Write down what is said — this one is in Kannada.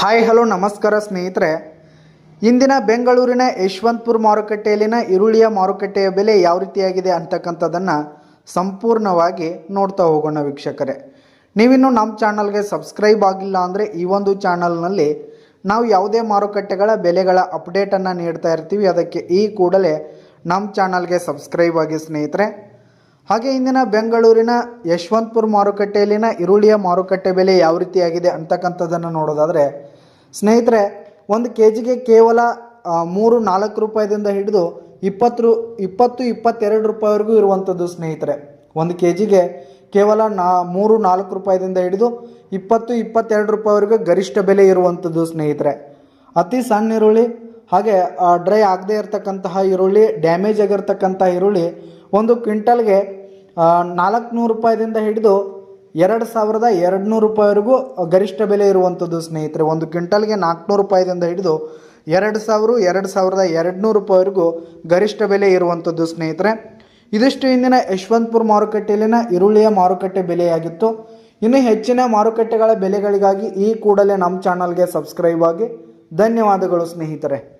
ಹಾಯ್, ಹಲೋ, ನಮಸ್ಕಾರ ಸ್ನೇಹಿತರೆ. ಇಂದಿನ ಬೆಂಗಳೂರಿನ ಯಶವಂತಪುರ ಮಾರುಕಟ್ಟೆಯಲ್ಲಿನ ಈರುಳ್ಳಿಯ ಮಾರುಕಟ್ಟೆಯ ಬೆಲೆ ಯಾವ ರೀತಿಯಾಗಿದೆ ಅಂತಕ್ಕಂಥದ್ದನ್ನು ಸಂಪೂರ್ಣವಾಗಿ ನೋಡ್ತಾ ಹೋಗೋಣ ವೀಕ್ಷಕರೇ. ನೀವಿನ್ನು ನಮ್ಮ ಚಾನಲ್ಗೆ ಸಬ್ಸ್ಕ್ರೈಬ್ ಆಗಿಲ್ಲ ಅಂದರೆ ಈ ಒಂದು ಚಾನಲ್ನಲ್ಲಿ ನಾವು ಯಾವುದೇ ಮಾರುಕಟ್ಟೆಗಳ ಬೆಲೆಗಳ ಅಪ್ಡೇಟನ್ನು ನೀಡ್ತಾ ಇರ್ತೀವಿ. ಅದಕ್ಕೆ ಈ ಕೂಡಲೇ ನಮ್ಮ ಚಾನಲ್ಗೆ ಸಬ್ಸ್ಕ್ರೈಬ್ ಆಗಿ ಸ್ನೇಹಿತರೆ. ಹಾಗೆ ಇಂದಿನ ಬೆಂಗಳೂರಿನ ಯಶವಂತಪುರ ಮಾರುಕಟ್ಟೆಯಲ್ಲಿನ ಈರುಳ್ಳಿಯ ಮಾರುಕಟ್ಟೆ ಬೆಲೆ ಯಾವ ರೀತಿಯಾಗಿದೆ ಅಂತಕ್ಕಂಥದ್ದನ್ನು ನೋಡೋದಾದರೆ, ಸ್ನೇಹಿತರೆ, ಒಂದು ಕೆ ಜಿಗೆ ಕೇವಲ ಮೂರು ನಾಲ್ಕು ರೂಪಾಯಿದಿಂದ ಹಿಡಿದು ಇಪ್ಪತ್ತು ರು, ಇಪ್ಪತ್ತು, ಇಪ್ಪತ್ತೆರಡು ರೂಪಾಯಿವರೆಗೂ ಇರುವಂಥದ್ದು ಸ್ನೇಹಿತರೆ. ಒಂದು ಕೆ ಜಿಗೆ ಕೇವಲ ನಾ, ಮೂರು ನಾಲ್ಕು ರೂಪಾಯಿದಿಂದ ಹಿಡಿದು ಇಪ್ಪತ್ತು, ಇಪ್ಪತ್ತೆರಡು ರೂಪಾಯಿವರೆಗೂ ಗರಿಷ್ಠ ಬೆಲೆ ಇರುವಂಥದ್ದು ಸ್ನೇಹಿತರೆ. ಅತಿ ಸಣ್ಣ ಈರುಳ್ಳಿ, ಹಾಗೆ ಡ್ರೈ ಆಗದೇ ಇರತಕ್ಕಂತಹ ಈರುಳ್ಳಿ, ಡ್ಯಾಮೇಜ್ ಆಗಿರ್ತಕ್ಕಂಥ ಈರುಳ್ಳಿ ಒಂದು ಕ್ವಿಂಟಲ್ಗೆ ನಾಲ್ಕುನೂರು ರೂಪಾಯಿದಿಂದ ಹಿಡಿದು ಎರಡು ಸಾವಿರದ ಎರಡು ನೂರು ರೂಪಾಯಿವರೆಗೂ ಗರಿಷ್ಠ ಬೆಲೆ ಇರುವಂಥದ್ದು ಸ್ನೇಹಿತರೆ, ಒಂದು ಕ್ವಿಂಟಲ್ಗೆ ನಾಲ್ಕುನೂರು ರೂಪಾಯಿದಿಂದ ಹಿಡಿದು ಎರಡು ಸಾವಿರ, ಎರಡು ಸಾವಿರದ ಎರಡು ನೂರು ರೂಪಾಯಿವರೆಗೂ ಗರಿಷ್ಠ ಬೆಲೆ ಇರುವಂಥದ್ದು ಸ್ನೇಹಿತರೆ. ಇದಿಷ್ಟು ಇಂದಿನ ಯಶವಂತಪುರ ಮಾರುಕಟ್ಟೆಯಲ್ಲಿನ ಈರುಳ್ಳಿಯ ಮಾರುಕಟ್ಟೆ ಬೆಲೆಯಾಗಿತ್ತು. ಇನ್ನು ಹೆಚ್ಚಿನ ಮಾರುಕಟ್ಟೆಗಳ ಬೆಲೆಗಳಿಗಾಗಿ ಈ ಕೂಡಲೇ ನಮ್ಮ ಚಾನಲ್ಗೆ ಸಬ್ಸ್ಕ್ರೈಬ್ ಆಗಿ. ಧನ್ಯವಾದಗಳು ಸ್ನೇಹಿತರೆ.